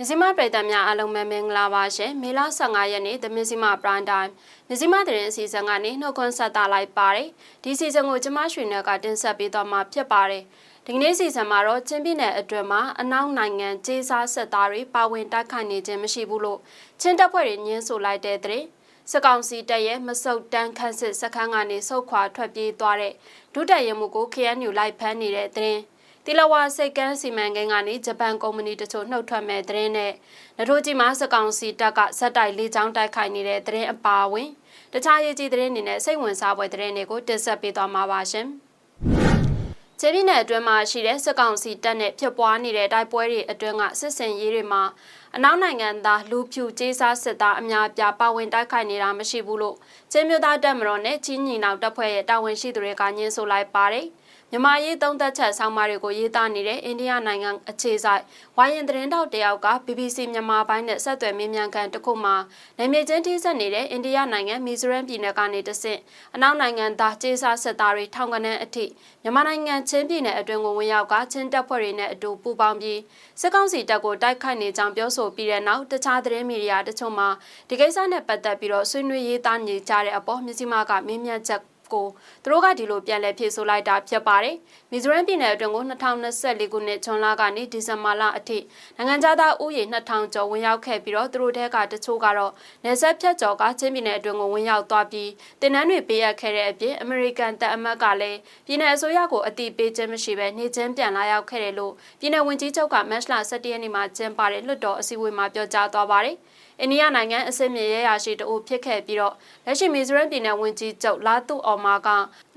မြစီမပြည်သူများအားလုံးပဲမင်္ဂလာပါရှင်မေလ15ရက်နေ့သမြစီမပရိုင်တိုင်းမြစီမသတင်းအစီအစဉ်ကနေနှုတ်ခွန်းဆက်တာလိုက်ပါတယ်ဒီစီစဉ်ကိုကျမရွှေနယ်ကတင်ဆက်ပေးသွားမှာဖြစ်ပါတယ်ဒီကနေ့စီစဉ်မှာတော့ချင်းပြည်နယ်အတွင်းမှာအနောက်နိုင်ငံကျေးစားဆက်သားတွေပါဝင်တိုက်ခိုက်နေခြင်းမရှိဘူးလို့ချင်းတပ်ဖွဲ့တွေညှင်းဆိုလိုက်တဲ့တဲ့စကောင်စီတပ်ရဲ့မဆုတ်တန်းခန့်စစ်စခန်းကနေဆုတ်ခွာထွက်ပြေးသွားတဲ့ဒုတပ်ရမှုကို KNU လိုက်ဖမ်းနေတဲ့တဲ့ တီလဝါစိတ်ကန်းစီမံကိန်းကနေဂျပန်ကုမ္ပဏီတချို့နှုတ်ထွက်မဲ့သတင်းနဲ့နထိုးကြီးမှာစကောင်စီတပ်ကဇက်တိုက်လေးချောင်းတိုက်ခိုက်နေတဲ့သတင်းအပါအဝင်တခြားရေးကြီးသတင်းတွေနဲ့စိတ်ဝင်စားဖွယ်သတင်းတွေကိုတင်ဆက်ပေးသွားမှာပါရှင်။ကျေးပြည်နယ်အတွင်းမှာရှိတဲ့စကောင်စီတပ်နဲ့ဖြစ်ပွားနေတဲ့တိုက်ပွဲတွေအတွင်းကစစ်စင်ရေးတွေမှာအနောက်နိုင်ငံသားလူဖြူကျေးစားစစ်သားအများပြားပါဝင်တိုက်ခိုက်နေတာမရှိဘူးလို့ချင်းမြို့သားတပ်မတော်နဲ့ချင်းညီနောင်တပ်ဖွဲ့ရဲ့တာဝန်ရှိသူတွေကညှင်းဆိုလိုက်ပါတယ်။ မြန်မာရေးသုံးသက်ချက်ဆောင်းပါးတွေကိုရေးသားနေတဲ့အိန္ဒိယနိုင်ငံအခြေစိုက်ဝိုင်းရင်သတင်းတောက်တယောက်က BBC မြန်မာပိုင်းနဲ့ဆက်သွယ်မေးမြန်းခန်းတစ်ခုမှာနိုင်မြေချင်းထိစပ်နေတဲ့အိန္ဒိယနိုင်ငံမီဇိုရမ်ပြည်နယ်ကနေတဆင့်အနောက်နိုင်ငံသားကျေးစားစစ်သားတွေထောင်ကနန်းအထိမြန်မာနိုင်ငံချင်းပြည်နယ်အတွင်းကိုဝင်ရောက်ကချင်းတပ်ဖွဲ့တွေနဲ့အတူပူးပေါင်းပြီးစစ်ကောင်စီတပ်ကိုတိုက်ခိုက်နေကြောင်းပြောဆိုပြီးတဲ့နောက်တခြားသတင်းမီဒီယာတချို့မှာဒီကိစ္စနဲ့ပတ်သက်ပြီးတော့ဆွေးနွေးရေးသားနေကြတဲ့အပေါ်မြစီမာကမေးမြန်းချက် ကိုသူတို့ကဒီလိုပြန်လည်ဖြည့်ဆို့လိုက်တာဖြစ်ပါတယ်။မီဇိုရမ်ပြည်နယ်အတွင်းကို2024ခုနှစ်ဇွန်လကနေဒီဇင်ဘာလအထိနိုင်ငံသားဥယျာဉ်2000ကျော်ဝင်ရောက်ခဲ့ပြီးတော့သူတို့တဲကတချို့ကတော့နေဆက်ဖြတ်ကျော်ကချင်းပြည်နယ်အတွင်းကိုဝင်ရောက်သွားပြီးတင်နန်းတွေပေးရခဲ့တဲ့အပြင်အမေရိကန်တပ်အမတ်ကလည်းပြည်နယ်အစိုးရကိုအတိပေးခြင်းမရှိဘဲနေချင်းပြန်လာရောက်ခဲ့တယ်လို့ပြည်နယ်ဝန်ကြီးချုပ်ကမတ်လ17ရက်နေ့မှာကျင်းပတဲ့လွှတ်တော်အစည်းအဝေးမှာပြောကြားသွားပါတယ်။ အိန္ဒိယနိုင်ငံအစင်မြေရရရှိတအိုဖြစ်ခဲ့ပြီးတော့လက်ရှိမီဇိုရမ်ပြည်နယ်ဝန်ကြီးချုပ်လာတူအော်မာက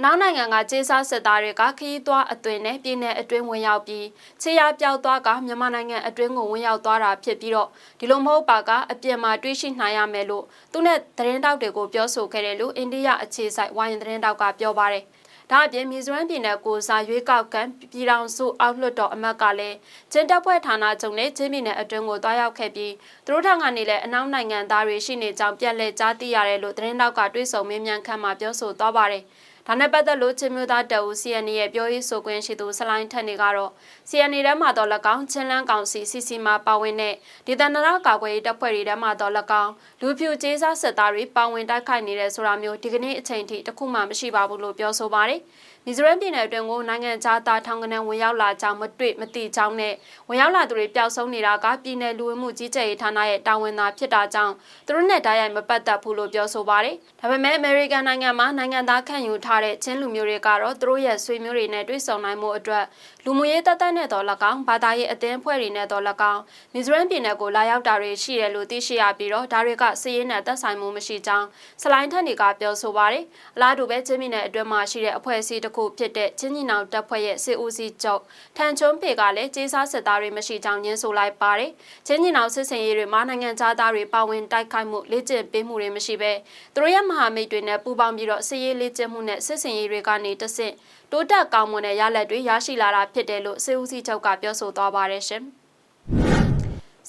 နောက်နိုင်ငံကကျေးစားစစ်သားတွေကခရီးသွားအသွင်နဲ့ပြည်နယ်အတွင်းဝင်ရောက်ပြီးခြေရပြောက်သွားကမြန်မာနိုင်ငံအတွင်းကိုဝင်ရောက်သွားတာဖြစ်ပြီးတော့ဒီလိုမဟုတ်ပါကအပြင်မှာတွေးရှိနိုင်ရမယ်လို့သူနဲ့သတင်းတောက်တွေကိုပြောဆိုခဲ့တယ်လို့အိန္ဒိယအခြေစိုက်ဝိုင်းသတင်းတောက်ကပြောပါတယ်။ ဒါအပြင်မီဇိုရမ်ပြည်နယ်ကိုစားရွေးကောက်ခံပြည်ထောင်စုအောက်လွှတ်တော်အမတ်ကလည်းကျင်းတပ်ဖွဲ့ဌာနချုပ်နဲ့ချင်းပြည်နယ်အတွင်းကိုတွားရောက်ခဲ့ပြီးသူတို့ထောင်ကနေလည်းအနောက်နိုင်ငံသားတွေရှိနေကြောင်းပြက်လက်ကြားသိရတယ်လို့သတင်းတောက်ကတွေးဆုံမေးမြန်းခန်းမှာပြောဆိုသွားပါတယ်။ ဒါနဲ့ပတ်သက်လို့ချင်းမျိုးသားတအူ CNA ရဲ့ပြောရေးဆိုခွင့်ရှိသူဆလိုင်းထက်နေကတော့ CNA ထဲမှာတော့၎င်းချင်းလန်းကောင်စီ CC မှာပါဝင်တဲ့ဒေသနာရကာကွယ်ရေးတပ်ဖွဲ့တွေထဲမှာတော့၎င်းလူဖြူကျေးစားစစ်သားတွေပါဝင်တိုက်ခိုက်နေတဲ့ဆိုတာမျိုးဒီကနေ့အချိန်ထိတခုမှမရှိပါဘူးလို့ပြောဆိုပါတယ်။ မီဇိုရမ်ပြည်နယ်အတွင်းကိုနိုင်ငံခြားသားထောင်ကနန်းဝင်ရောက်လာကြောင်းမတွေ့မသိကြောင်းနဲ့ဝင်ရောက်လာသူတွေပျောက်ဆုံးနေတာကပြည်နယ်လူဝင်မှုကြီးကြပ်ရေးဌာနရဲ့တာဝန်သာဖြစ်တာကြောင့်သူတို့နဲ့တိုက်ရိုက်မပတ်သက်ဘူးလို့ပြောဆိုပါတယ်။ဒါပေမဲ့အမေရိကန်နိုင်ငံမှာနိုင်ငံသားခံယူထားတဲ့ချင်းလူမျိုးတွေကတော့သူတို့ရဲ့ဆွေမျိုးတွေနဲ့တွေ့ဆုံနိုင်မှုအတွက်လူမှုရေးတပ်တပ်နဲ့တော့၎င်းဘာသာရေးအသင်းအဖွဲ့တွေနဲ့တော့၎င်းမီဇိုရမ်ပြည်နယ်ကိုလာရောက်တာတွေရှိတယ်လို့သိရှိရပြီးတော့ဒါတွေကစည်ရင်းနဲ့သက်ဆိုင်မှုမရှိကြောင်းစလိုင်းထက်တွေကပြောဆိုပါတယ်။အလားတူပဲချင်းပြည်နယ်အတွင်းမှာရှိတဲ့အဖွဲ့အစည်းတစ်ခုဖြစ်တဲ့ချင်းညီနောင်တပ်ဖွဲ့ရဲ့စစ်ဦးစီးချုပ်ထန်ချွန်းဖေကလည်းကျေးစားစစ်သားတွေမရှိကြောင်းညင်းဆိုလိုက်ပါတယ်။ချင်းညီနောင်စစ်စင်ရေးတွေမှာနိုင်ငံသားတွေပါဝင်တိုက်ခိုက်မှုလေ့ကျင့်ပေးမှုတွေမရှိဘဲသူတို့ရဲ့မဟာမိတ်တွေနဲ့ပူးပေါင်းပြီးတော့စစ်ရေးလေ့ကျင့်မှုနဲ့စစ်စင်ရေးတွေကနေတဆင့်တိုးတက်ကောင်းမွန်တဲ့ရလဒ်တွေရရှိလာတာဖြစ်တယ်လို့စစ်ဦးစီးချုပ်ကပြောဆိုသွားပါတယ်ရှင်။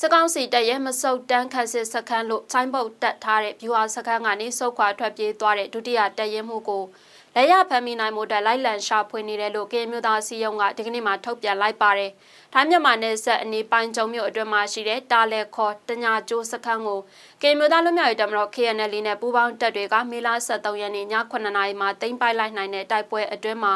စကောင်းစီတက်ရဲ့မဆုတ်တန်းခတ်စစ်စခန်းလို့ဆိုင်းဘုတ်တက်ထားတဲ့ဗျူဟာစခန်းကနေစုတ်ခွာထွက်ပြေးသွားတဲ့ဒုတိယတက်ရင်မှုကို လက်ရဖမ်းမိနိုင်မှုတက်လိုက်လံရှာဖွေနေတယ်လို့ကင်းမျိုးသားစီယုံကဒီကနေ့မှထုတ်ပြန်လိုက်ပါတယ်။ထိုင်းမြန်မာနယ်စပ်အနီးပိုင်းကျုံမြို့အတွင်းမှာရှိတဲ့တာလဲခေါ်တညာကျိုးစခန်းကိုကင်းမျိုးသားလူမျိုးရေးတမတော် KNL နဲ့ပူးပေါင်းတပ်တွေကမေလ23ရက်နေ့ည9:00နာရီမှာတင်ပိုက်လိုက်နိုင်တဲ့တိုက်ပွဲအတွင်းမှာ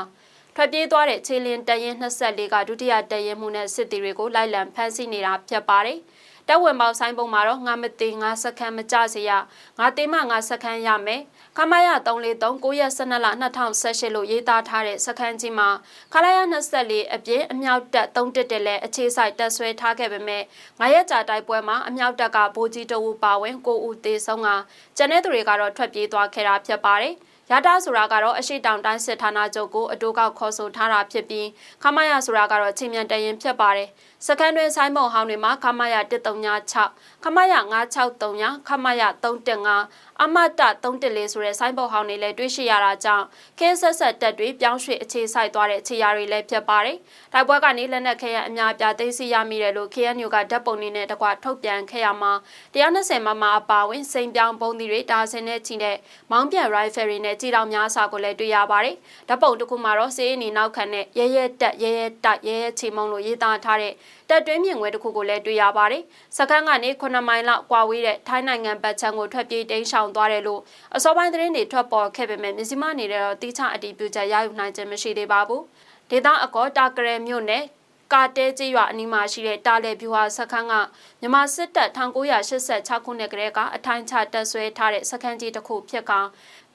ထွက်ပြေးသွားတဲ့ခြေလင်းတရင်24ကဒုတိယတရင်မှုနဲ့စစ်တီတွေကိုလိုက်လံဖမ်းဆီးနေတာဖြစ်ပါတယ်။ တက်ဝင်ပေါဆိုင်ပုံမှာတော့ငါမသေးငါစခန်းမကြစေရငါသေးမှငါစခန်းရမယ်ခမရ343 9ရက်12လ2018လို့ရေးသားထားတဲ့စခန်းကြီးမှာခလာရ24အပြည့်အမြောက်တက်3တက်တက်လဲအခြေဆိုင်တက်ဆွဲထားခဲ့ပေမဲ့ငါရက်ကြာတိုက်ပွဲမှာအမြောက်တက်ကဗိုလ်ကြီးတဝူပါဝင်9ဦးသေဆုံးကကျန်တဲ့သူတွေကတော့ထွက်ပြေးသွားခဲ့တာဖြစ်ပါတယ်။ရတာဆိုတာကတော့အရှိတောင်တိုင်းစစ်ဌာနချုပ်ကိုအတိုးကောက်ခေါ်ဆိုထားတာဖြစ်ပြီးခမရဆိုတာကတော့ချိန်မြန်တရင်ဖြစ်ပါတယ်စကန်တွင်ဆိုင်းမုံဟောင်းတွေမှာခမရ136ခမရ9639ခမရ315အမတ314ဆိုတဲ့ဆိုင်းဘုတ်ဟောင်းတွေလည်းတွေ့ရှိရတာကြောင့်ကင်းဆက်ဆက်တက်တွေပြောင်းရွှေ့အခြေဆိုင်သွားတဲ့ခြေရာတွေလည်းဖြစ်ပါတယ်။တိုက်ပွဲကနေလက်နက်ခဲယံအများပြသိသိရမိတယ်လို့ KNU ကဓာတ်ပုံတွေနဲ့တကွထုတ်ပြန်ခဲ့ရမှာ120မမအပါဝင်စိန်ပြောင်းပုံတွေတာဆင်တဲ့ချီနဲ့မောင်းပြန် rifle တွေနဲ့ကြည်တော်များစွာကိုလည်းတွေ့ရပါတယ်။ဓာတ်ပုံတစ်ခုမှာတော့စေးအနီနောက်ခံနဲ့ရဲရဲတက်ရဲရဲတိုက်ရဲရဲချီမုံလို့ရေးသားထားတဲ့တပ်တွင်းမြင်ကွင်းတစ်ခုကိုလည်းတွေ့ရပါတယ်။စခန်းကနေ9မိုင်လောက်ကွာဝေးတဲ့ထိုင်းနိုင်ငံဘက်ခြမ်းကိုထွက်ပြေးတိမ်းရှောင်သွားတယ်လို့အစောပိုင်းသတင်းတွေထွက်ပေါ်ခဲ့ပေမဲ့မြစီမအနေနဲ့တော့တိကျအတည်ပြုချက်ရယူနိုင်ခြင်းမရှိသေးပါဘူး။ဒေသအကောတာကရယ်မြို့နယ်ကာတဲကျေးရွာအနီးမှာရှိတဲ့တာလေဗျူဟာစခန်းကမြန်မာစစ်တပ်1986ခုနှစ်ကတည်းကအထိုင်ချတပ်ဆွဲထားတဲ့စခန်းကြီးတစ်ခုဖြစ်က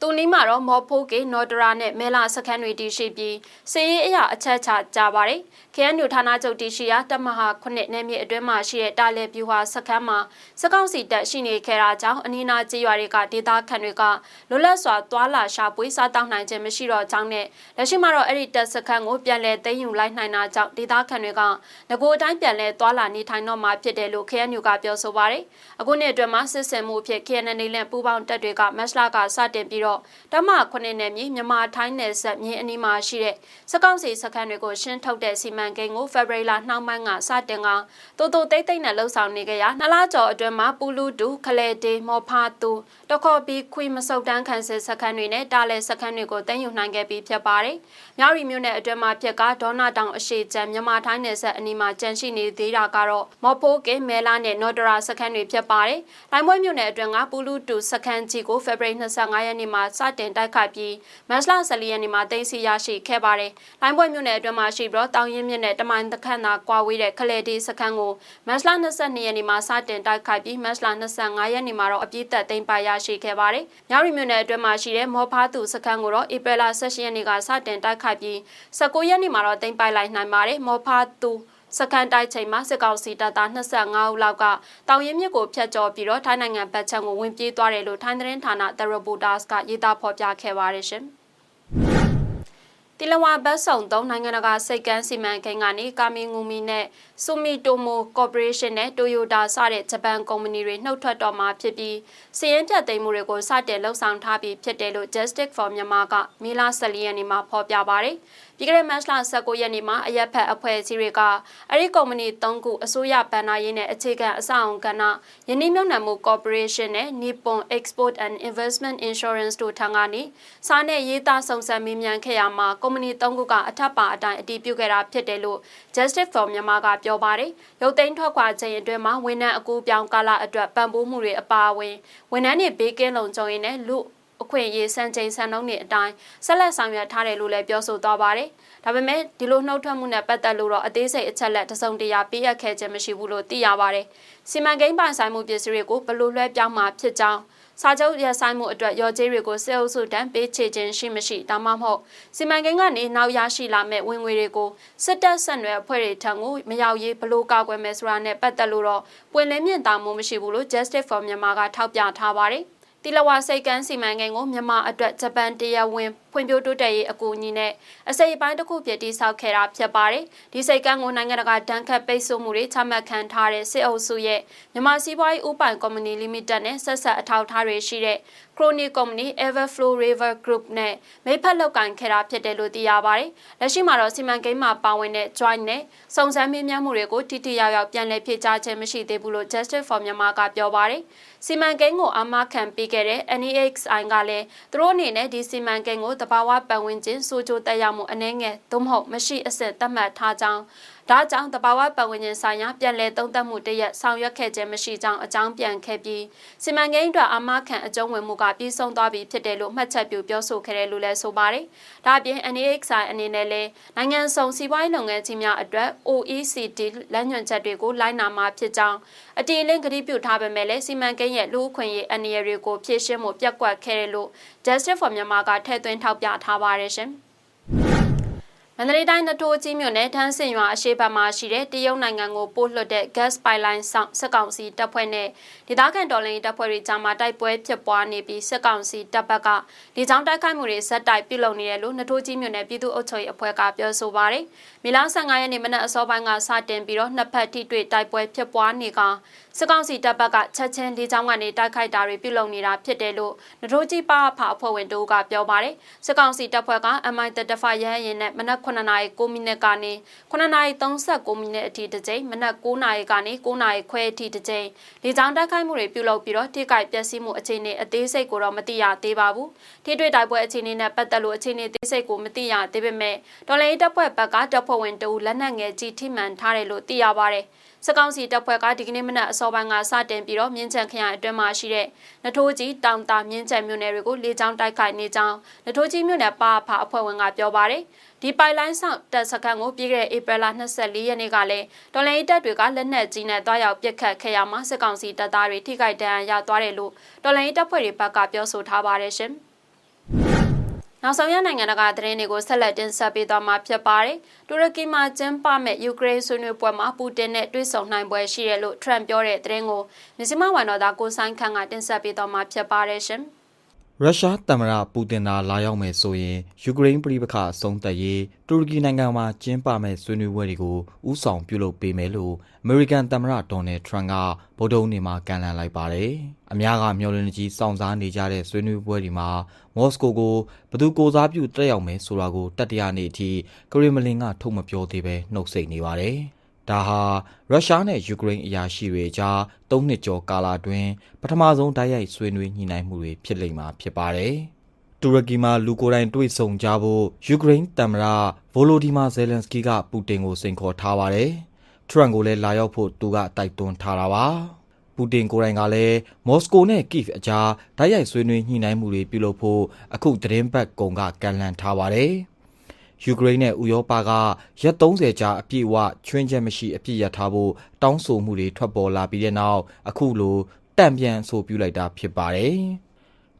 သူနီးမှာတော့မော်ဖိုးကေနော်ဒရာနဲ့မဲလာစခန်းတွေတည်ရှိပြီးစီရေးအရာအချက်ချကြပါတယ်။ KNU ဌာနချုပ်တည်ရှိရာတမဟာခုနှစ်နယ်မြေအတွင်းမှာရှိတဲ့တာလေပြူဟာစခန်းမှာစကောက်စီတပ်ရှိနေခဲ့တာကြောင့်အနီးနားကျေးရွာတွေကဒေသခံတွေကလွတ်လပ်စွာသွာလာရှာပွေးစားတောက်နိုင်ခြင်းမရှိတော့ကြောင်းနဲ့လက်ရှိမှာတော့အဲ့ဒီတပ်စခန်းကိုပြန်လည်သိမ်းယူလိုက်နိုင်တာကြောင့်ဒေသခံတွေကငကိုအတိုင်းပြန်လည်သွာလာနေထိုင်တော့မှာဖြစ်တယ်လို့ KNU ကပြောဆိုပါတယ်။အခုနှစ်အတွင်းမှာစစ်စင်မှုဖြစ် KNN နဲ့ပူးပေါင်းတပ်တွေကမက်စလာကစတင်ပြီးတော့တမခုနှစ်နယ်မြေမြန်မာထိုင်းနယ်စပ်မြေအနီးမှာရှိတဲ့စကောက်စီစခန်းတွေကိုရှင်းထုတ်တဲ့စီမံကိန်းကိုဖေဖော်ဝါရီလနှောင်းပိုင်းကစတင်ကတိုးတိုးတိတ်တိတ်နဲ့လှုပ်ဆောင်နေကြရနှစ်လကျော်အတွင်းမှာပူလူတူခလေတေမော်ဖာတူတခေါ်ပြီးခွေမစုတ်တန်းခံစစ်စခန်းတွေနဲ့တားလဲစခန်းတွေကိုတင်ယူနိုင်ခဲ့ပြီးဖြစ်ပါတယ်။မြောက်ရီမြို့နယ်အတွင်းမှာဖြစ်ကဒေါနာတောင်အရှိချမ်းမြန်မာထိုင်းနယ်စပ်အနီးမှာကြန့်ရှိနေသေးတာကတော့မော်ဖိုးကေမဲလာနဲ့နော်ဒရာစခန်းတွေဖြစ်ပါတယ်။တိုင်းပွဲမြို့နယ်အတွင်းကပူလူတူစခန်းကြီးကိုဖေဖော်ဝါရီ25ရက်နေ့မှာစတင်တိုက်ခိုက်ပြီးမတ်လ14ရက်နေ့မှာတင်စီရရှိခဲ့ပါတယ်။တိုင်းပွဲမြို့နယ်အတွင်းမှာရှိပြီးတော့တောင်ရင်မြစ်နဲ့တမိုင်တခန့်သာကွာဝေးတဲ့ခလေဒီစခန်းကိုမတ်လ22ရက်နေ့မှာစတင်တိုက်ခိုက်ပြီးမတ်လ25ရက်နေ့မှာတော့အပြည့်သက်သိမ်းပိုက်ရရှိခဲ့ပါတယ်။မြောက်ရီမြို့နယ်အတွင်းမှာရှိတဲ့မောဖားသူစခန်းကိုတော့ဧပြီလ16ရက်နေ့ကစတင်တိုက်ခိုက်ပြီး19ရက်နေ့မှာတော့သိမ်းပိုက်လိုက်နိုင်ပါတယ်။မောဖားသူ စကန်တိုက်ချိန်မှာစစ်ကောင်စီတပ်သား25ဦးလောက်ကတောင်ရင်မြစ်ကိုဖျက်ကျော်ပြီးတော့ထိုင်းနိုင်ငံဘက်ခြမ်းကိုဝင်ပြေးသွားတယ်လို့ထိုင်းသတင်းဌာန The Reporters ကရေးသားဖော်ပြခဲ့ပါတယ်ရှင်။တီလဝါဘတ်ဆောင်သုံးနိုင်ငံတကာစိတ်ကမ်းစီမံကိန်းကနေကာမီငူမီနဲ့ဆူမီတိုမိုကော်ပိုရေးရှင်းနဲ့တိုယိုတာစတဲ့ဂျပန်ကုမ္ပဏီတွေနှုတ်ထွက်တော့မှာဖြစ်ပြီးစီးရင်ပြတ်သိမ်းမှုတွေကိုစတင်လှုပ်ဆောင်ထားပြီးဖြစ်တယ်လို့ Justice for Myanmar ကမီလာ14ရက်နေ့မှာဖော်ပြပါတယ်။ ပြီးခဲ့တဲ့မတ်လ19ရက်နေ့မှာအရက်ဖက်အဖွဲ့အစည်းတွေကအဲ့ဒီကုမ္ပဏီ၃ခုအစိုးရဘဏ္ဍာရေးနဲ့အခြေခံအဆောက်အုံကဏ္ဍယင်းနှိမ့်မြုံနံမှု Corporation နဲ့ Nippon Export and Investment Insurance တို့ထံကနေစားနဲ့ရေးသားစုံစမ်းမေးမြန်းခဲ့ရမှာကုမ္ပဏီ၃ခုကအထက်ပါအတိုင်းအတည်ပြုခဲ့တာဖြစ်တယ်လို့ Justice for Myanmar ကပြောပါတယ်။ရုပ်သိမ်းထွက်ခွာခြင်းအတွင်းမှာဝန်ထမ်းအကူပြောင်းကာလအတွက်ပံ့ပိုးမှုတွေအပါအဝင်ဝန်ထမ်းတွေဘေးကင်းလုံခြုံရေးနဲ့လူ အခွင့်အရေးစံချိန်စံနှုန်းတွေအတိုင်းဆက်လက်ဆောင်ရွက်ထားတယ်လို့လည်းပြောဆိုသွားပါတယ်။ဒါပေမဲ့ဒီလိုနှုတ်ထွက်မှုနဲ့ပတ်သက်လို့တော့အသေးစိတ်အချက်လက်တစုံတရာပေးအပ်ခဲ့ခြင်းမရှိဘူးလို့သိရပါတယ်။စီမံကိန်းပိုင်ဆိုင်မှုပစ္စည်းတွေကိုဘလို့လွှဲပြောင်းမှာဖြစ်ကြောင်းစာချုပ်ရဆိုင်မှုအတွက်ရော်ကြေးတွေကိုစစ်အုပ်စုတန်းပေးချေခြင်းရှိမရှိဒါမှမဟုတ်စီမံကိန်းကနေနောက်ရရှိလာမဲ့ဝင်ငွေတွေကိုစစ်တပ်ဆက်နွယ်အဖွဲ့တွေထံကိုမရောက်ရေးဘလို့ကာကွယ်မယ်ဆိုတာနဲ့ပတ်သက်လို့တော့ပွင့်လင်းမြင့်တာမှုမရှိဘူးလို့ Justice for Myanmar ကထောက်ပြထားပါတယ်။ တီလဝါစိတ်ကန်းစီမံကိန်းကိုမြန်မာအတွက်ဂျပန်တရားဝင် ဖွံ့ဖြိုးတိုးတက်ရေးအကူအညီနဲ့အစိပ်ပိုင်းတစ်ခုပြတည်ဆောက်ခဲ့တာဖြစ်ပါတယ်။ဒီစိတ်ကန်းကိုနိုင်ငံတကာဒဏ်ခတ်ပိတ်ဆို့မှုတွေချမှတ်ခံထားတဲ့စစ်အုပ်စုရဲ့မြန်မာစီးပွားရေးဥပိုင်ကုမ္ပဏီလီမိတက်နဲ့ဆက်ဆက်အထောက်အထားတွေရှိတဲ့ Crony Company Everflow River Group နဲ့မိဖက်လောက်ကင်ခဲ့တာဖြစ်တယ်လို့သိရပါတယ်။လက်ရှိမှာတော့စီမံကိန်းမှာပါဝင်တဲ့ Joint နဲ့စုံစမ်းမေးမြန်းမှုတွေကိုတိတိယောက်ယောက်ပြန်လည်ဖြေကြားခြင်းမရှိသေးဘူးလို့ Justice for Myanmar ကပြောပါတယ်။စီမံကိန်းကိုအမခံပေးခဲ့တဲ့ NEXI ကလည်းသူတို့အနေနဲ့ဒီစီမံကိန်းကိုတဘာဝပတ်ဝန်းကျင်စိုးကြိုးတက်ရောက်မှုအနည်းငယ်သို့မဟုတ်မရှိအစစ်သတ်မှတ်ထားကြောင်း ဒါကြောင့်တဘာဝပတ်ဝန်းကျင်ဆိုင်ရာပြန်လည်သုံးသပ်မှုတရက်ဆောင်ရွက်ခဲ့ခြင်းမရှိကြောင်းအကြောင်းပြန်ခဲ့ပြီးစီမံကိန်းအတွက်အမခံအကျုံးဝင်မှုကပြီးဆုံးသွားပြီဖြစ်တယ်လို့မှတ်ချက်ပြုပြောဆိုခဲ့တယ်လို့လည်းဆိုပါတယ်။ဒါအပြင် NEXI အနေနဲ့လည်းနိုင်ငံစုံစီးပွားရေးလုပ်ငန်းကြီးများအတွက် OECD လမ်းညွှန်ချက်တွေကိုလိုက်နာမှာဖြစ်ကြောင်းအတီအလင်းကတိပြုထားပေမဲ့လည်းစီမံကိန်းရဲ့လူ့အခွင့်အရေးအနေအရတွေကိုဖြည့်ရှင်းမှုပြက်ကွက်ခဲ့တယ်လို့ Justice for Myanmar ကထည့်သွင်းထောက်ပြထားပါတယ်ရှင်။ န္တလေးတိုင်းနထိုးကြီးမြို့နယ်ထန်းစင်ရွာအရှိဘက်မှာရှိတဲ့တရုတ်နိုင်ငံကိုပို့လွှတ်တဲ့ gas pipeline ဆောင်စစ်ကောင်စီတပ်ဖွဲ့နဲ့ဒေသခံတော်လှန်ရေးတပ်ဖွဲ့တွေကြားမှာတိုက်ပွဲဖြစ်ပွားနေပြီးစစ်ကောင်စီတပ်ဘက်ကဒီကြောင့်တိုက်ခိုက်မှုတွေဇက်တိုက်ပြုလုပ်နေတယ်လို့နထိုးကြီးမြို့နယ်ပြည်သူ့အုပ်ချုပ်ရေးအဖွဲ့ကပြောဆိုပါတယ်။မီလာ15ရက်နေ့မနက်အစောပိုင်းကစတင်ပြီးတော့နှစ်ဖက်ထိတွေ့တိုက်ပွဲဖြစ်ပွားနေကစစ်ကောင်စီတပ်ဘက်ကချက်ချင်းလေးချောင်းကနေတိုက်ခိုက်တာတွေပြုလုပ်နေတာဖြစ်တယ်လို့နထိုးကြီးပါဖအဖွဲ့ဝင်တို့ကပြောပါတယ်။စစ်ကောင်စီတပ်ဖွဲ့က MI35 ရဟရင်နဲ့မနက်9 9:09မိနစ်ကနေ9:39မိနစ်အထိတစ်ကြိမ်မနက်9:00ကနေ9:00ခွဲအထိတစ်ကြိမ်လေကြောင်းတိုက်ခိုက်မှုတွေပြုလုပ်ပြီးတော့ထိခိုက်ပျက်စီးမှုအခြေအနေအသေးစိတ်ကိုတော့မသိရသေးပါဘူးထိတွေ့တိုက်ပွဲအခြေအနေနဲ့ပတ်သက်လို့အခြေအနေအသေးစိတ်ကိုမသိရသေးပေမဲ့ဒေါ်လာတပ်ဖွဲ့ဘက်ကတပ်ဖွဲ့ဝင်တအူလက်နက်ငယ်ကြီးထိမှန်ထားတယ်လို့သိရပါတယ် စကောင်းစီတပ်ဖွဲ့ကဒီကနေ့မနက်အစောပိုင်းကစတင်ပြီးတော့မြင်းချံခရိုင်အတွင်းမှာရှိတဲ့နထိုးကြီးတောင်တာမြင်းချံမြို့နယ်တွေကိုလေကြောင်းတိုက်ခိုက်နေကြောင်းနထိုးကြီးမြို့နယ်ပါဖာအဖွဲ့ဝင်ကပြောပါတယ်ဒီပိုင်လိုင်းဆောင်တပ်စခန်းကိုပြီးခဲ့တဲ့ဧပြီလ24ရက်နေ့ကလည်းဒေါ်လာတပ်တွေကလက်နက်ကြီးနဲ့တွားရောက်ပစ်ခတ်ခဲ့ရမှာစကောင်းစီတပ်သားတွေထိခိုက်ဒဏ်ရာရသွားတယ်လို့ဒေါ်လာတပ်ဖွဲ့တွေဘက်ကပြောဆိုထားပါတယ်ရှင် နောက်ဆုံးရနိုင်ငံတကာသတင်းတွေကိုဆက်လက်တင်ဆက်ပေးသွားမှာဖြစ်ပါတယ်။တူရကီမှာကျင်းပမဲ့ယူကရိန်းဆွေးနွေးပွဲမှာပူတင်နဲ့တွေ့ဆုံနိုင်ပွဲရှိတယ်လို့ထရန့်ပြောတဲ့သတင်းကိုမြစမဝန်တော်သားကိုဆိုင်ခန့်ကတင်ဆက်ပေးသွားမှာဖြစ်ပါတယ်ရှင်။ ရုရှားသမ္မတပူတင်သာလာရောက်မယ်ဆိုရင်ယူကရိန်းပြည်ပခအဆုံးသက်ရေးတူရကီနိုင်ငံမှာကျင်းပမဲ့ဆွေးနွေးပွဲတွေကိုဥဆောင်ပြုလုပ်ပေးမယ်လို့အမေရိကန်သမ္မတဒေါ်နယ်ထရန့်ကဗုဒ္ဓဦးနေ့မှာကန့်လန့်လိုက်ပါတယ်။အများကမျှော်လင့်ကြီးစောင့်စားနေကြတဲ့ဆွေးနွေးပွဲတွေမှာမော်စကိုကိုဘသူကိုစားပြုတက်ရောက်မယ်ဆိုတာကိုတတိယနေ့အထိကရီမလင်ကထုတ်မပြောသေးပဲနှုတ်ဆက်နေပါတယ်။ ဒါဟာရုရှားနဲ့ယူကရိန်းအရာရှိတွေကြား၃နှစ်ကျော်ကာလအတွင်းပထမဆုံးတိုက်ရိုက်ဆွေးနွေးညှိနှိုင်းမှုတွေဖြစ်လိမ့်မှာဖြစ်ပါတယ်။တူရကီမှာလူကိုယ်တိုင်တွေ့ဆုံကြဖို့ယူကရိန်းသမ္မတဗိုလိုဒီမာဇယ်လန်စကီကပူတင်ကိုစိန်ခေါ်ထားပါတယ်။ထရန့်ကိုလည်းလာရောက်ဖို့သူကတိုက်တွန်းထားတာပါ။ပူတင်ကိုယ်တိုင်ကလည်းမော်စကိုနဲ့ကိဗ်အကြားတိုက်ရိုက်ဆွေးနွေးညှိနှိုင်းမှုတွေပြုလုပ်ဖို့အခုသတင်းပတ်ကုန်ကကန့်လန့်ထားပါတယ်။ ယူကရိန်းနဲ့ဥရောပကရက်30ကြာအပြည့်အဝချွင်းချက်မရှိအပြည့်ရထားဖို့တောင်းဆိုမှုတွေထွက်ပေါ်လာပြီးတဲ့နောက်အခုလိုတံပြန်အဆိုပြုလိုက်တာဖြစ်ပါတယ်။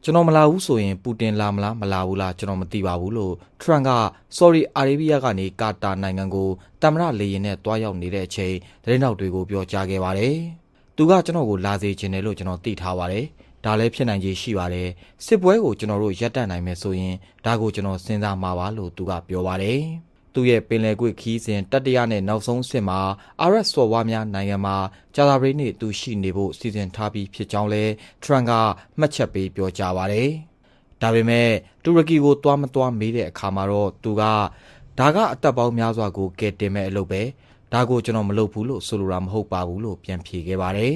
ကျွန်တော်မလာဘူးဆိုရင်ပူတင်လာမလားမလာဘူးလားကျွန်တော်မသိပါဘူးလို့ထရန့်က Saudi Arabia ကနေကာတာနိုင်ငံကိုတမရလေရင်နဲ့တွားရောက်နေတဲ့အချိန်သတင်းတောက်တွေကိုပြောကြားခဲ့ပါတယ်။သူကကျွန်တော်ကိုလာစေချင်တယ်လို့ကျွန်တော်သိထားပါတယ်။ ဒါလည်းဖြစ်နိုင်ခြေရှိပါတယ်စစ်ပွဲကိုကျွန်တော်တို့ရပ်တန့်နိုင်မယ်ဆိုရင်ဒါကိုကျွန်တော်စဉ်းစားမှာပါလို့သူကပြောပါတယ်သူ့ရဲ့ပင်လယ်ကွေ့ခီးစဉ်တတိယနဲ့နောက်ဆုံးစစ်မှာအာရက်စော်ဝါများနိုင်ငံမှာဂျာသာဘရိနေ့သူရှိနေဖို့စီစဉ်ထားပြီးဖြစ်ကြောင်းလဲထရန်ကမှတ်ချက်ပေးပြောကြားပါတယ်ဒါပေမဲ့တူရကီကိုသွားမသွားမေးတဲ့အခါမှာတော့သူကဒါကအသက်ပေါင်းများစွာကိုကယ်တင်မဲ့အလုပ်ပဲဒါကိုကျွန်တော်မလုပ်ဘူးလို့ဆိုလိုတာမဟုတ်ပါဘူးလို့ပြန်ဖြေခဲ့ပါတယ်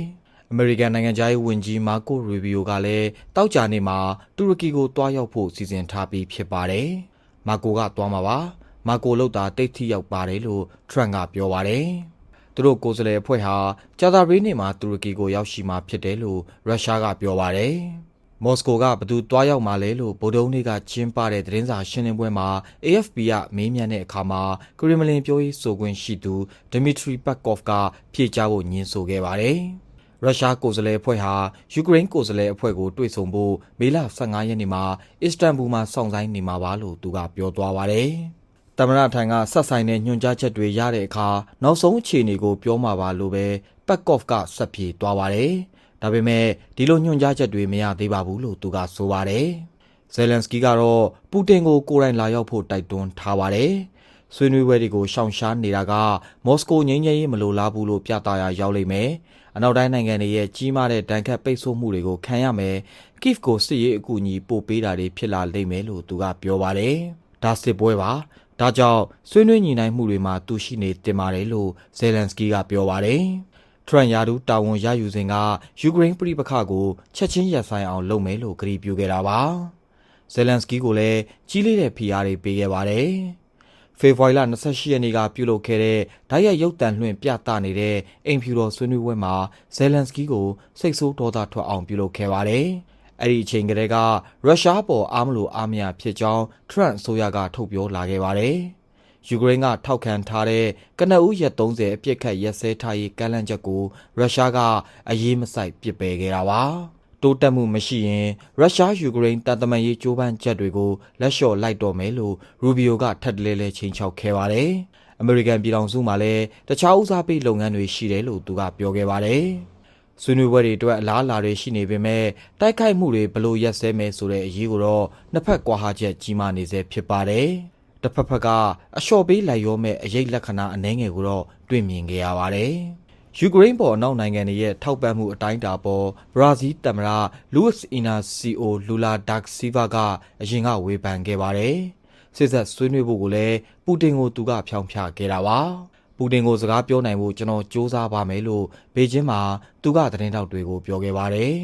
အမေရိကန်နိုင်ငံသားရေးဝန်ကြီးမာကိုရီဗီယိုကလည်းတောက်ကြနေမှာတူရကီကိုတွားရောက်ဖို့စီစဉ်ထားပြီးဖြစ်ပါတယ်။မာကိုကတွားမှာပါ။မာကိုလောက်တာတိတ်ထိရောက်ပါတယ်လို့ထရန့်ကပြောပါတယ်။သူတို့ကိုယ်စားလှယ်အဖွဲ့ဟာဂျာသာဘရီနေမှာတူရကီကိုရောက်ရှိမှာဖြစ်တယ်လို့ရုရှားကပြောပါတယ်။မော်စကိုကဘသူတွားရောက်มาလဲလို့ဗိုလ်တုံးတွေကကျင်းပတဲ့သတင်းစာရှင်းလင်းပွဲမှာ AFP ကမေးမြန်းတဲ့အခါမှာကရီမလင်ပြောရေးဆိုခွင့်ရှိသူဒမီထရီပတ်ကော့ဖ်ကဖြေကြားဖို့ညှင်းဆိုခဲ့ပါတယ်။ ရုရှားကိုယ်စားလှယ်အဖွဲ့ဟာယူကရိန်းကိုယ်စားလှယ်အဖွဲ့ကိုတွေ့ဆုံဖို့မေလ15ရက်နေ့မှာအစ္စတန်ဘူမှာစောင့်ဆိုင်းနေမှာပါလို့သူကပြောသွားပါတယ်။တမရထိုင်ကဆက်ဆိုင်တဲ့ညွှန်ကြားချက်တွေရတဲ့အခါနောက်ဆုံးအခြေအနေကိုပြောမှာပါလို့ပဲပတ်ကော့ဖ်ကဆက်ပြေသွားပါတယ်။ဒါပေမဲ့ဒီလိုညွှန်ကြားချက်တွေမရသေးပါဘူးလို့သူကဆိုပါတယ်။ဇယ်လန်စကီကတော့ပူတင်ကိုကိုယ်တိုင်လာရောက်ဖို့တိုက်တွန်းထားပါတယ်။ဆွေးနွေးပွဲတွေကိုရှောင်ရှားနေတာကမော်စကိုငြိမ်းချမ်းရေးမလိုလားဘူးလို့ပြသရာရောက်လိမ့်မယ်။ အနောက်တိုင်းနိုင်ငံတွေရဲ့ကြီးမားတဲ့ဒဏ်ခတ်ပိတ်ဆို့မှုတွေကိုခံရမယ်။ Kiev ကိုစစ်ရေးအကူအညီပို့ပေးတာတွေဖြစ်လာလိမ့်မယ်လို့သူကပြောပါတယ်။ဒါစစ်ပွဲပါ။ဒါကြောင့်ဆွေးနွေးညှိနှိုင်းမှုတွေမှာသူရှိနေတင်ပါတယ်လို့ဇယ်လန်စကီကပြောပါတယ်။ထရန်ယာဒူတာဝန်ရယူစဉ်ကယူကရိန်းပြည်ပခကိုချက်ချင်းရပ်ဆိုင်းအောင်လုပ်မယ်လို့ကြေညာပြုခဲ့တာပါ။ဇယ်လန်စကီကိုလည်းကြီးလေးတဲ့ဖိအားတွေပေးခဲ့ပါတယ်။ ဖေဖော်ဝါရီလ28ရက်နေ့ကပြုလုပ်ခဲ့တဲ့ဓာတ်ရိုက်ရုပ်တံလွှင့်ပြသနေတဲ့အိမ်ဖြူတော်ဆွေးနွေးပွဲမှာဇယ်လန်စကီးကိုစိတ်ဆိုးဒေါသထွက်အောင်ပြုလုပ်ခဲ့ပါတယ်။အဲ့ဒီအချိန်ကတည်းကရုရှားပေါ်အားမလို့အားမရဖြစ်ကြောင်းထရန့်အစိုးရကထုတ်ပြောလာခဲ့ပါတယ်။ယူကရိန်းကထောက်ခံထားတဲ့ကနအူးရက်30အပြစ်ခတ်ရက်စဲထားရေးကမ်းလှမ်းချက်ကိုရုရှားကအရေးမဆိုင်ပစ်ပယ်ခဲ့တာပါ။ တိုးတက်မှုမရှိရင်ရုရှားယူကရိန်းတပ်သမန်ရေးကြိုးပမ်းချက်တွေကိုလက်လျှော့လိုက်တော့မယ်လို့ရူဘီယိုကထပ်တလဲလဲချိန်ချောက်ခဲ့ပါတယ်။အမေရိကန်ပြည်ထောင်စုမှာလည်းတခြားဦးစားပေးလုပ်ငန်းတွေရှိတယ်လို့သူကပြောခဲ့ပါတယ်။ဆွေးနွေးပွဲတွေအတွက်အလားအလာတွေရှိနေပေမဲ့တိုက်ခိုက်မှုတွေဘလို့ရက်စဲမယ်ဆိုတဲ့အရေးကိုတော့နှစ်ဖက်ကွာဟာချက်ကြီးမားနေစေဖြစ်ပါတယ်။တစ်ဖက်ဖက်ကအလျှော့ပေးလိုက်ရောမဲ့အရေးလက္ခဏာအနှဲငယ်ကိုတော့တွေ့မြင်ခဲ့ရပါတယ်။ ယူကရိန်းပေါ်အနောက်နိုင်ငံတွေရဲ့ထောက်ပံ့မှုအတိုင်းအတာပေါ်ဘရာဇီးသမ္မတလူးစ်အီနာစီအိုလူလာဒက်ဆီဗာကအရင်ကဝေဖန်ခဲ့ပါတယ်။စစ်ဆက်ဆွေးနွေးဖို့ကိုလည်းပူတင်ကိုသူကဖြောင်းဖြခဲ့တာပါပူတင်ကိုစကားပြောနိုင်ဖို့ကျွန်တော်စ조사ပါမယ်လို့ဘေကျင်းမှာသူကသတင်းထောက်တွေကိုပြောခဲ့ပါတယ်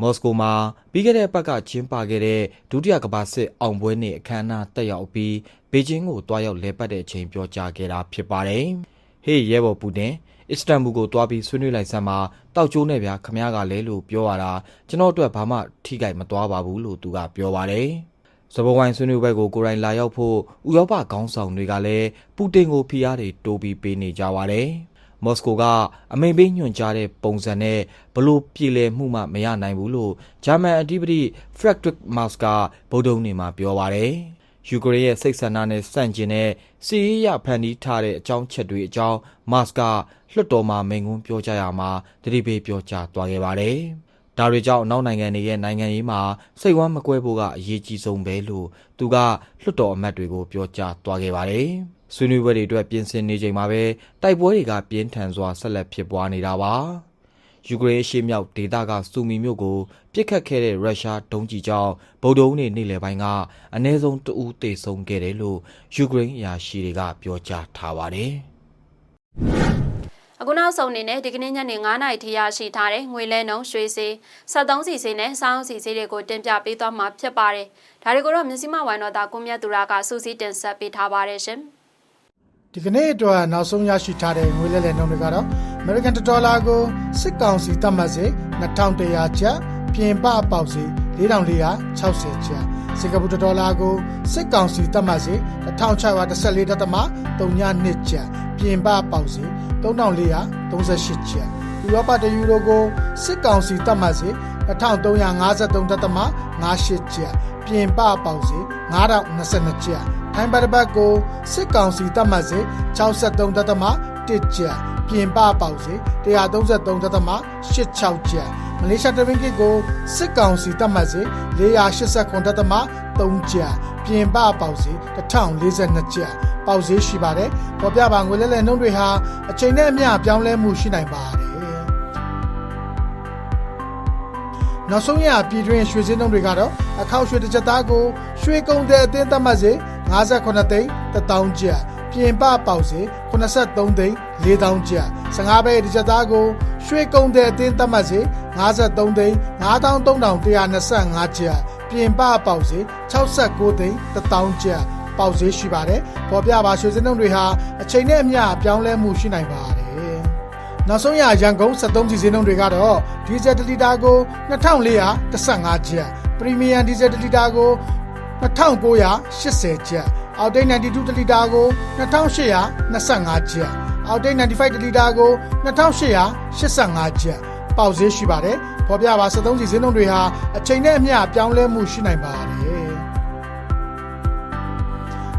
မော်စကိုမှာပြီးခဲ့တဲ့ဘက်ကကျင်းပခဲ့တဲ့ဒုတိယကမ္ဘာစစ်အောင်ပွဲနေ့အခမ်းအနားတက်ရောက်ပြီးဘေကျင်းကိုတွားရောက်လဲပတ်တဲ့အချိန်ပြောကြားခဲ့တာဖြစ်ပါတယ်။ဟေးရဲဘော်ပူတင် အစ္စတန်ဘူကိုတွားပြီးဆွေးနွေးလိုက်စမ်းမှာတောက်ကျိုးနဲ့ဗျာခမရကလဲလို့ပြောရတာကျွန်တော်အတွက်ဘာမှထိခိုက်မသွားပါဘူးလို့သူကပြောပါတယ်။စပဝိုင်းဆွေးနွေးပွဲကိုကိုယ်တိုင်လာရောက်ဖို့ဥရောပခေါင်းဆောင်တွေကလည်းပူတင်ကိုဖိအားတွေတိုးပြီးပေးနေကြပါတယ်။မော်စကိုကအမိန်ပေးညွှန်ကြားတဲ့ပုံစံနဲ့ဘလို့ပြည်လည်မှုမှမရနိုင်ဘူးလို့ဂျာမန်အဓိပတိ Frederick Marx ကဗုဒ္ဓုံနေမှာပြောပါတယ်။ ယူကရိန်းရဲ့စိတ်ဆန္ဒနဲ့စန့်ကျင်တဲ့စီးရဖန်တီးထားတဲ့အကြောင်းချက်တွေအကြောင်းမတ်စ်ကလွှတ်တော်မှာမိန့်ခွန်းပြောကြားရမှာတတိပေးပြောကြားသွားခဲ့ပါတယ်။ဒါတွေကြောင့်အနောက်နိုင်ငံတွေရဲ့နိုင်ငံရေးမှာစိတ်ဝမ်းမကွဲဖို့ကအရေးကြီးဆုံးပဲလို့သူကလွှတ်တော်အမတ်တွေကိုပြောကြားသွားခဲ့ပါတယ်။ဆွေးနွေးပွဲတွေအတွက်ပြင်ဆင်နေချိန်မှာပဲတိုက်ပွဲတွေကပြင်းထန်စွာဆက်လက်ဖြစ်ပွားနေတာပါ။ ယူကရိန်းအရှေ့မြောက်ဒေသကစူမီမြို့ကိုပြစ်ခတ်ခဲ့တဲ့ရုရှားဒုံးကြီးကြောင့်ဗုဒ္ဓဦးနေနေ့လယ်ပိုင်းကအနည်းဆုံးတဦးသေဆုံးခဲ့တယ်လို့ယူကရိန်းအရာရှိတွေကပြောကြားထားပါတယ်။အခုနောက်ဆုံးအနေနဲ့ဒီကနေ့ညနေ9:00နာရီထိရရှိထားတဲ့ငွေလဲနှုန်းရွှေစီ73စီစီနဲ့စောင်းစီစီတွေကိုတင်ပြပေးသွားမှာဖြစ်ပါတယ်။ဒါတွေကိုတော့မြစီမဝိုင်းတော်သားကိုမြတ်သူရကစူးစီးတင်ဆက်ပေးထားပါတယ်ရှင်။ဒီကနေ့အတွက်နောက်ဆုံးရရှိထားတဲ့ငွေလဲလှယ်နှုန်းတွေကတော့ American Dollar ကိုစစ်ကောင်စီသတ်မှတ်စေ2100ကျပ်ပြင်ပအပေါက်စေ4460ကျပ်စင်ကာပူဒေါ်လာကိုစစ်ကောင်စီသတ်မှတ်စေ1614.32ကျပ်ပြင်ပအပေါက်စေ3438ကျပ်ဥရောပတယူရိုကိုစစ်ကောင်စီသတ်မှတ်စေ1353.58ကျပ်ပြင်ပအပေါက်စေ9022ကျပ်ထိုင်းဘတ်ဘတ်ကိုစစ်ကောင်စီသတ်မှတ်စေ 63.1ကျပ်ပြင်ပပေါက်စေ133.86ကျပ်မလေးရှားတရင်းကစ်ကိုစစ်ကောင်စီသတ်မှတ်စေ489.3ကျပ်ပြင်ပပေါက်စေ1042ကျပ်ပေါက်စေရှိပါတယ်ပေါ်ပြပါငွေလဲလှယ်နှုန်းတွေဟာအချိန်နဲ့အမျှပြောင်းလဲမှုရှိနိုင်ပါတယ်နောက်ဆုံးရပြည်တွင်းရွှေစင်းနှုန်းတွေကတော့အခောက်ရွှေတစ်ချက်သားကိုရွှေကုံတဲ့အသင်းသတ်မှတ်စေ58သိန်း1000ကျပ် ပြင်ပပေါက်စေ83သိန်း4000ကျပ်15ပဲတစ်ချက်သားကိုရွှေကုံတဲ့အသင်းသတ်မှတ်စေ53သိန်း9325ကျပ်ပြင်ပပေါက်စေ69သိန်း1000ကျပ်ပေါက်ဈေးရှိပါတယ်။ပေါ်ပြပါရွှေစင်းနှုန်းတွေဟာအချိန်နဲ့အမျှပြောင်းလဲမှုရှိနိုင်ပါတယ်။နောက်ဆုံးရရန်ကုန်73စီစင်းနှုန်းတွေကတော့ဒီဇယ်1လီတာကို2415ကျပ်ပရီမီယံဒီဇယ်1လီတာကို2980ကျပ် အောက်တိတ်92တလီတာကို2825ကျပ်အောက်တိတ်95တလီတာကို2885ကျပ်ပေါက်ဈေးရှိပါတယ်။ပေါ်ပြပါ73စီစင်းနှုန်းတွေဟာအချိန်နဲ့အမျှပြောင်းလဲမှုရှိနိုင်ပါတယ်။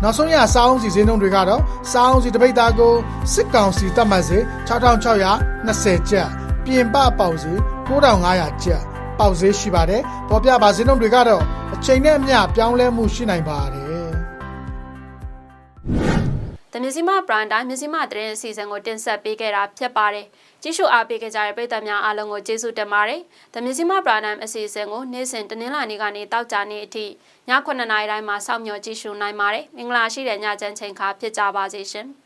နောက်ဆုံးရစားအောင်စီဈေးနှုန်းတွေကတော့စားအောင်စီတပိတ်သားကိုစစ်ကောင်စီတတ်မှတ်စေ6620ကျပ်ပြင်ပပေါက်စေ9500ကျပ်ပေါက်ဈေးရှိပါတယ်ပေါ်ပြပါဈေးနှုန်းတွေကတော့အချိန်နဲ့အမျှပြောင်းလဲမှုရှိနိုင်ပါတယ် တမြစီမပရန်တိုင်းမြစီမတရင်အစီအစဉ်ကိုတင်ဆက်ပေးခဲ့တာဖြစ်ပါတယ်။ကြည့်ရှုအားပေးကြတဲ့ပရိသတ်များအားလုံးကိုကျေးဇူးတင်ပါတယ်။တမြစီမပရန်တိုင်းအစီအစဉ်ကိုနေ့စဉ်တနင်္လာနေ့ကနေတောက်ကြနေ့အထိည9:00နာရီတိုင်းမှာစောင့်မျှော်ကြည့်ရှုနိုင်ပါတယ်။မင်္ဂလာရှိတဲ့ညချမ်းချိန်ခါဖြစ်ကြပါစေရှင်။